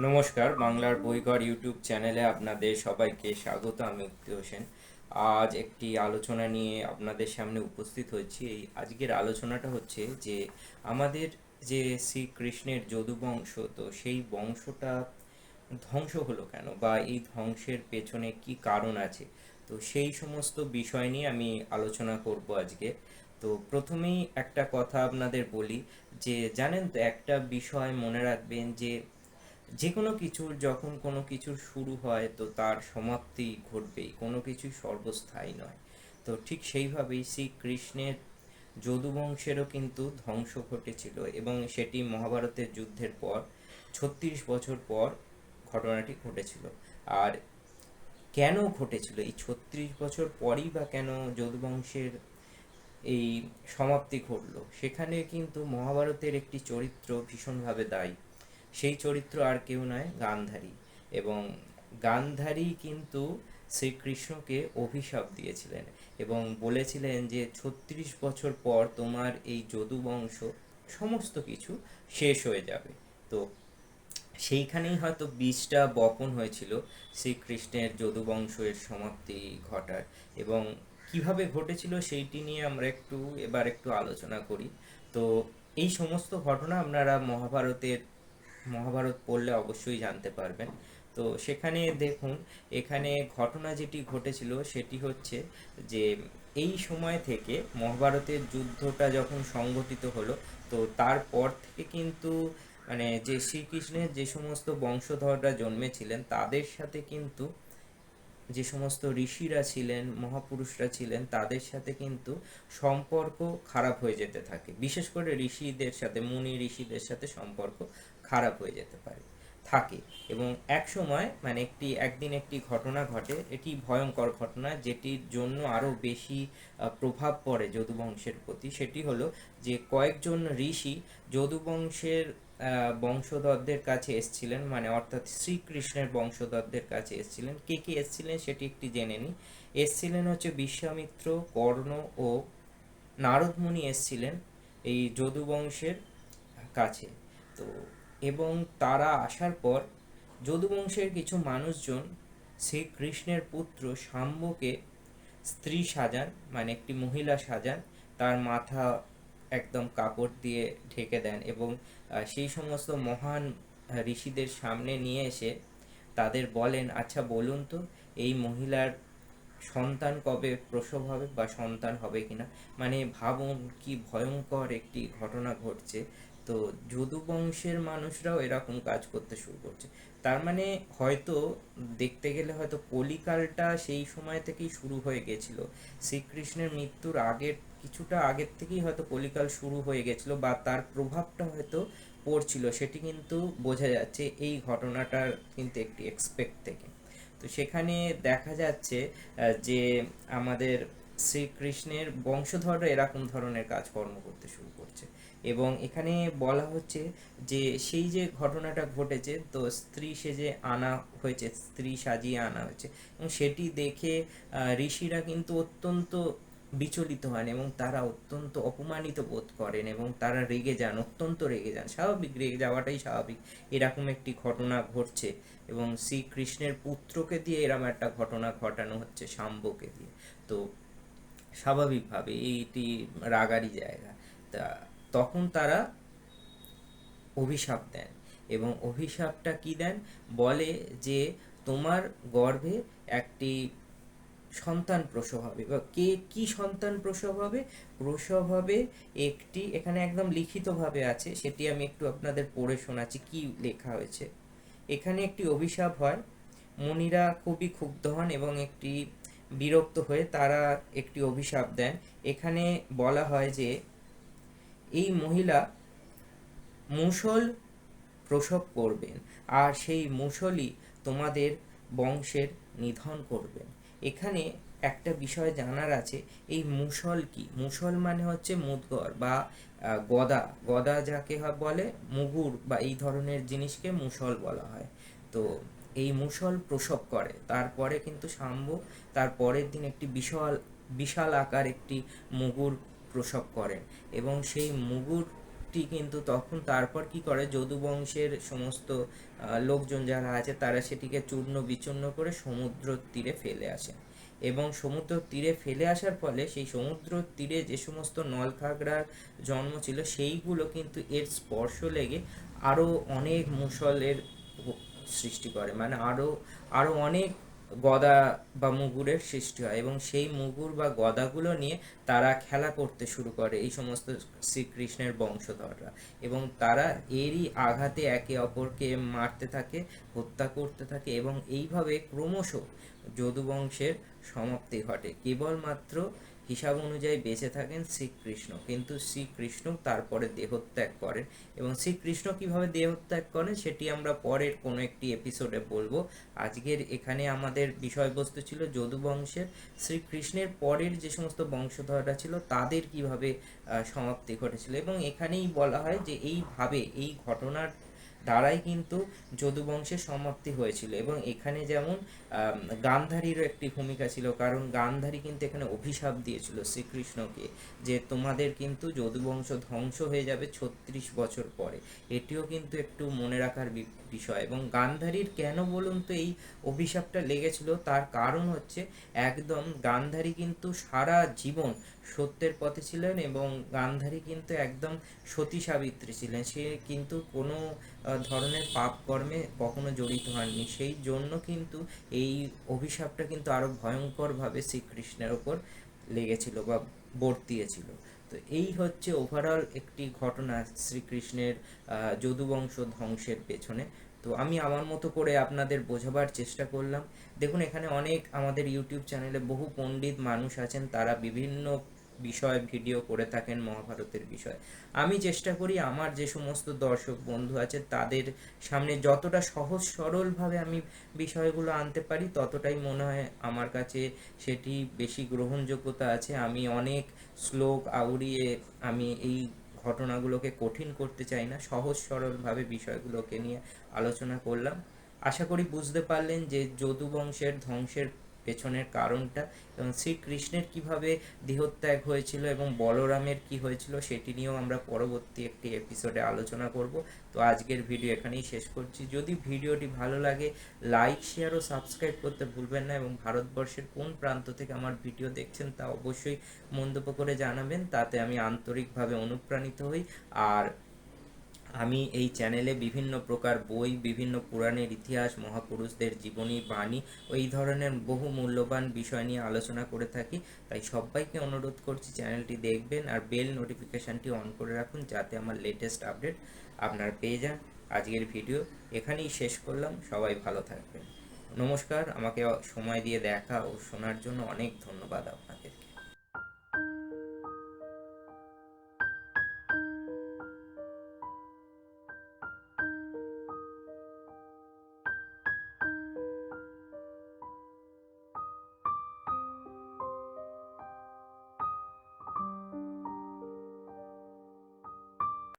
নমস্কার, বাংলার বইঘর ইউটিউব চ্যানেলে আপনাদের সবাইকে স্বাগত, আমি উক্তি হোসেন আজ একটি আলোচনা নিয়ে আপনাদের সামনে উপস্থিত হয়েছি। এই আজকের আলোচনাটা হচ্ছে যে, আমাদের যে শ্রীকৃষ্ণের যদু বংশ তো সেই বংশটা ধ্বংস হলো কেন? বা এই ধ্বংসের পেছনে কি কারণ আছে? তো সেই সমস্ত বিষয় নিয়ে আমি আলোচনা করব আজকে। তো প্রথমেই একটা কথা আপনাদের বলি যে, জানেন তো একটা বিষয় মনে রাখবেন যে যে কোনো কিছুর, যখন কোনো কিছুর শুরু হয়, তো তার সমাপ্তি ঘটবেই। কোনো কিছু সর্বস্থায়ী নয়। তো ঠিক সেইভাবেই শ্রীকৃষ্ণের যদুবংশেরও কিন্তু ধ্বংস ঘটেছিল এবং সেটি মহাভারতের যুদ্ধের পর, ছত্রিশ বছর পর ঘটনাটি ঘটেছিল। আর কেন ঘটেছিল? এই ছত্রিশ বছর পরই বা কেন যদুবংশের এই সমাপ্তি ঘটলো? সেখানে কিন্তু মহাভারতের একটি চরিত্র ভীষণভাবে দায়ী। সেই চরিত্র আর কেউ নয় গান্ধারী। এবং গান্ধারী কিন্তু শ্রীকৃষ্ণকে অভিশাপ দিয়েছিলেন এবং বলেছিলেন যে ছত্রিশ বছর পর তোমার এই যদু বংশ সমস্ত কিছু শেষ হয়ে যাবে। তো সেইখানেই হয়তো বীজটা বপন হয়েছিল শ্রীকৃষ্ণের যদুবংশের সমাপ্তি ঘটার। এবং কীভাবে ঘটেছিল সেইটি নিয়ে আমরা একটু, এবার একটু আলোচনা করি। তো এই সমস্ত ঘটনা আপনারা মহাভারতের মহাভারত পড়লে অবশ্যই জানতে পারবেন। তো সেখানে দেখুন, এখানে ঘটনা যেটি ঘটেছিল সেটি হচ্ছে যে এই সময় থেকে মহাভারতের যুদ্ধটা যখন সংঘটিত হলো, তো তারপর থেকে কিন্তু মানে যে শ্রীকৃষ্ণের যে সমস্ত বংশধররা জন্মেছিলেন, তাদের সাথে কিন্তু যে সমস্ত ঋষিরা ছিলেন, মহাপুরুষরা ছিলেন, তাদের সাথে কিন্তু সম্পর্ক খারাপ হয়ে যেতে থাকে। বিশেষ করে ঋষিদের সাথে, মুনি ঋষিদের সাথে সম্পর্ক খারাপ হয়ে যেতে পারে, থাকে। এবং এক সময় মানে একটি, একদিন একটি ঘটনা ঘটে, এটি ভয়ঙ্কর ঘটনা, যেটির জন্য আরও বেশি প্রভাব পড়ে যদুবংশের প্রতি। সেটি হলো যে কয়েকজন ঋষি যদুবংশের বংশধরদের কাছে এসেছিলেন মানে অর্থাৎ শ্রীকৃষ্ণের বংশধরদের কাছে এসেছিলেন। কে কে এসেছিলেন সেটি একটি জেনে নিই। এসেছিলেন হচ্ছে বিশ্বামিত্র, কর্ণ ও নারদ মুনি এসেছিলেন এই যদুবংশের কাছে। তো, এবং তারা আসার পর যদুবংশের কিছু মানুষজন শ্রীকৃষ্ণের পুত্র শাম্বকে স্ত্রী সাজান মানে একটি মহিলা সাজান, তার মাথা একদম কাপড় দিয়ে ঢেকে দেন এবং সেই সমস্ত মহান ঋষিদের সামনে নিয়ে এসে তাদের বলেন আচ্ছা বলুন তো, এই মহিলার সন্তান কবে প্রসব হবে বা সন্তান হবে কিনা? মানে ভাবুন কি ভয়ঙ্কর একটি ঘটনা ঘটছে। তো যদু বংশের মানুষরাও এরকম কাজ করতে শুরু করছে। তার মানে হয়তো দেখতে গেলে হয়তো কলিকালটা সেই সময় থেকেই শুরু হয়ে গেছিল। শ্রীকৃষ্ণের মৃত্যুর আগের কিছুটা আগের থেকেই হয়তো কলিকাল শুরু হয়ে গেছিল বা তার প্রভাবটা হয়তো পড়ছিল, সেটি কিন্তু বোঝা যাচ্ছে এই ঘটনাটার কিন্তু একটি এক্সপেক্ট থেকে। তো সেখানে দেখা যাচ্ছে যে আমাদের শ্রীকৃষ্ণের বংশধররা এরকম ধরনের কাজকর্ম করতে শুরু করছে। এবং এখানে বলা হচ্ছে যে সেই যে ঘটনাটা ঘটেছে, তো স্ত্রী সেজে আনা হয়েছে, স্ত্রী সাজিয়ে আনা হয়েছে। এবং সেটি দেখে ঋষিরা কিন্তু অত্যন্ত বিচলিত হন এবং তারা অত্যন্ত অপমানিত বোধ করেন এবং তারা রেগে যান, অত্যন্ত রেগে যান। স্বাভাবিক, রেগে যাওয়াটাই স্বাভাবিক। এরকম একটি ঘটনা ঘটছে এবং শ্রীকৃষ্ণের পুত্রকে দিয়ে এরকম একটা ঘটনা ঘটানো হচ্ছে শাম্বকে দিয়ে। তো স্বাভাবিকভাবে এইটি রাগারই জায়গা। তা তখন তারা অভিশাপ দেন এবং অভিশাপটা কি দেন? বলে যে তোমার গর্ভে একটি সন্তান প্রসব হবে। বা কে, কি সন্তান প্রসব হবে? প্রসব হবে একটি, এখানে একদম লিখিতভাবে আছে, সেটি আমি একটু আপনাদের পড়ে শোনাচ্ছি কি লেখা হয়েছে। এখানে একটি অভিশাপ হয়, মুনিরা খুবই ক্ষুব্ধ হন এবং একটি বিরক্ত হয়ে তারা একটি অভিশাপ দেন। এখানে বলা হয় যে, এই মহিলা মুসল প্রসব করবেন, আর সেই মুসলই তোমাদের বংশের নিধন করবেন। এখানে একটা বিষয় জানার আছে, এই মুসল কি? মুসল মানে হচ্ছে মুদগর বা গদা। গদা যাকে বলে মুগুর বা এই ধরনের জিনিসকে মুসল বলা হয়। তো এই মুসল প্রসব করে। তারপরে কিন্তু শাম্ব তার পরের দিন একটি বিশাল বিশাল আকার একটি মুগুর প্রসব করেন। এবং সেই মুগুর একটি কিন্তু তখন তারপর কি করে যদু বংশের সমস্ত লোকজন যারা আছে তারা সেটিকে চূর্ণ বিচূর্ণ করে সমুদ্র তীরে ফেলে আসে। এবং সমুদ্র তীরে ফেলে আসার ফলে সেই সমুদ্র তীরে যে সমস্ত নলখাগড়ার জন্ম ছিল সেইগুলো কিন্তু এর স্পর্শ লেগে আরও অনেক মুসলের সৃষ্টি করে। মানে আরও আরও অনেক গদা বা মুগুরের সৃষ্টি হয় এবং সেই মুগুর বা গদাগুলো নিয়ে তারা খেলা করতে শুরু করে এই সমস্ত শ্রীকৃষ্ণের বংশধররা। এবং তারা এরই আঘাতে একে অপরকে মারতে থাকে, হত্যা করতে থাকে এবং এইভাবে ক্রমশ যদু বংশের সমাপ্তি ঘটে। কেবলমাত্র হিসাব অনুযায়ী বেঁচে থাকেন শ্রীকৃষ্ণ। কিন্তু শ্রীকৃষ্ণ তারপরে দেহত্যাগ করেন এবং শ্রীকৃষ্ণ কীভাবে দেহত্যাগ করেন সেটি আমরা পরের কোনো একটি এপিসোডে বলব। আজকের এখানে আমাদের বিষয়বস্তু ছিল যদু বংশের। শ্রীকৃষ্ণের পরের যে সমস্ত বংশধররা ছিল তাদের কীভাবে সমাপ্তি ঘটেছিল এবং এখানেই বলা হয় যে এইভাবে এই ঘটনার দ্বারাই কিন্তু যদু বংশের সমাপ্তি হয়েছিল এবং এখানে যেমন গান্ধারীরও একটি ভূমিকা ছিল, কারণ গান্ধারী কিন্তু এখানে অভিশাপ দিয়েছিল শ্রীকৃষ্ণকে যে তোমাদের কিন্তু যদু বংশ ধ্বংস হয়ে যাবে ছত্রিশ বছর পরে। এটিও কিন্তু একটু মনে রাখার বিষয় এবং গান্ধারীর কেন বলুন তো এই অভিশাপটা লেগেছিল? তার কারণ হচ্ছে, একদম গান্ধারী কিন্তু সারা জীবন সত্যের পথে ছিলেন এবং গান্ধারী কিন্তু একদম সতী সাবিত্রী ছিলেন। সে কিন্তু কোনো ধরনের পাপ কর্মে কখনো জড়িত হননি। সেই জন্য কিন্তু এই অভিশাপটা কিন্তু আরও ভয়ঙ্করভাবে শ্রীকৃষ্ণের ওপর লেগেছিল বা বর্তিয়েছিল। তো এই হচ্ছে ওভারঅল একটি ঘটনা শ্রীকৃষ্ণের যদুবংশ ধ্বংসের পেছনে। তো আমি আমার মতো করে আপনাদের বোঝাবার চেষ্টা করলাম। দেখুন, এখানে অনেক আমাদের ইউটিউব চ্যানেলে বহু পণ্ডিত মানুষ আছেন। তারা বিভিন্ন বিষয়, ভিডিও করে থাকেন মহাভারতের বিষয়। আমি চেষ্টা করি আমার যে সমস্ত দর্শক বন্ধু আছে তাদের সামনে যতটা সহজ সরলভাবে আমি বিষয়গুলো আনতে পারি ততটাই মনে হয় আমার কাছে সেটি বেশি গ্রহণযোগ্যতা আছে। আমি অনেক শ্লোক আউড়িয়ে আমি এই ঘটনাগুলোকে কঠিন করতে চাই না। সহজ সরলভাবে বিষয়গুলোকে নিয়ে আলোচনা করলাম। আশা করি বুঝতে পারলেন যে যদু বংশের ধ্বংসের পেছনের কারণটা এবং শ্রীকৃষ্ণের কীভাবে দেহত্যাগ হয়েছিল এবং বলরামের কি হয়েছিল সেটি নিয়েও আমরা পরবর্তী একটি এপিসোডে আলোচনা করব। তো আজকের ভিডিও এখানেই শেষ করছি। যদি ভিডিওটি ভালো লাগে লাইক শেয়ার ও সাবস্ক্রাইব করতে ভুলবেন না এবং ভারতবর্ষের কোন প্রান্ত থেকে আমার ভিডিও দেখছেন তা অবশ্যই মন্তব্য করে জানাবেন। তাতে আমি আন্তরিকভাবে অনুপ্রাণিত হই। আর আমি এই চ্যানেলে বিভিন্ন প্রকার বই, বিভিন্ন পুরাণের ইতিহাস, মহাপুরুষদের জীবনী, বাণী এই ধরনের বহু মূল্যবান বিষয় নিয়ে আলোচনা করে থাকি। তাই সবাইকে অনুরোধ করছি চ্যানেলটি দেখবেন আর বেল নোটিফিকেশানটি অন করে রাখুন যাতে আমার লেটেস্ট আপডেট আপনারা পেয়ে যান। আজকের ভিডিও এখানেই শেষ করলাম। সবাই ভালো থাকবেন। নমস্কার। আমাকে সময় দিয়ে দেখা ও শোনার জন্য অনেক ধন্যবাদ আপনাদের